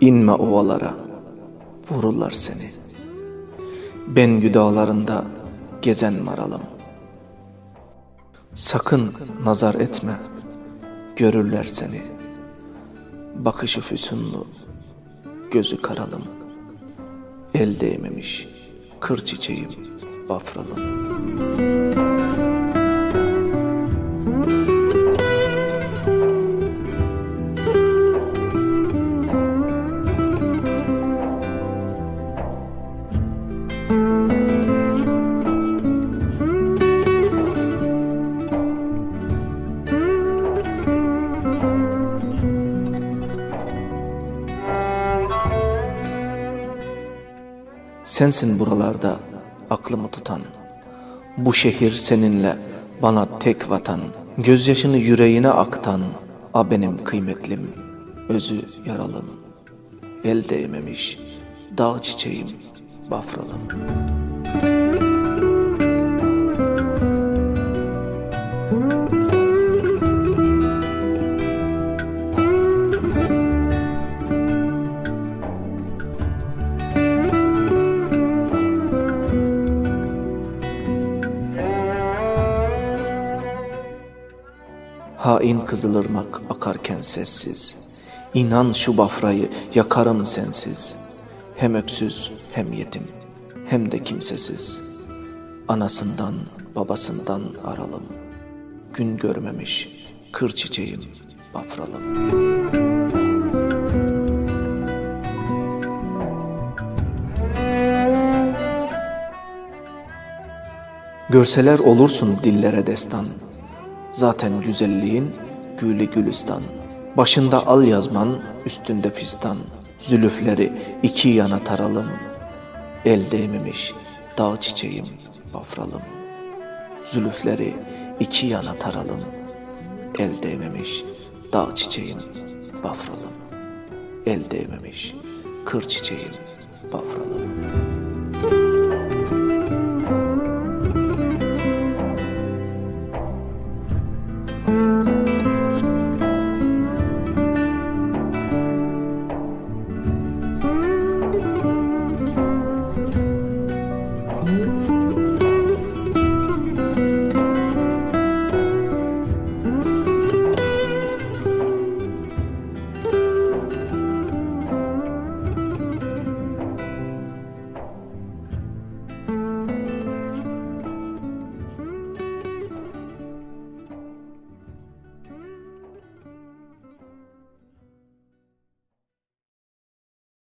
İnme ovalara, vururlar seni. Ben güdalarında gezen maralım. Sakın nazar etme, görürler seni. Bakışı füsunlu, gözü karalım. El değmemiş, kır çiçeğim, bafralım. Sensin buralarda aklımı tutan. Bu şehir seninle bana tek vatan. Gözyaşını yüreğine aktan. A benim kıymetlim, özü yaralım. El değmemiş, dağ çiçeğim, bafralım. Hain kızılırmak akarken sessiz. İnan şu bafrayı yakarım sensiz. Hem öksüz hem yetim hem de kimsesiz. Anasından babasından aralım. Gün görmemiş kır çiçeğim bafralım. Görseler olursun dillere destan. Zaten güzelliğin gülü gülistan. Başında al yazman, üstünde fistan. Zülüfleri iki yana taralım. El değmemiş dağ çiçeğim bafralım. Zülüfleri iki yana taralım. El değmemiş dağ çiçeğim bafralım. El değmemiş kır çiçeğim bafralım.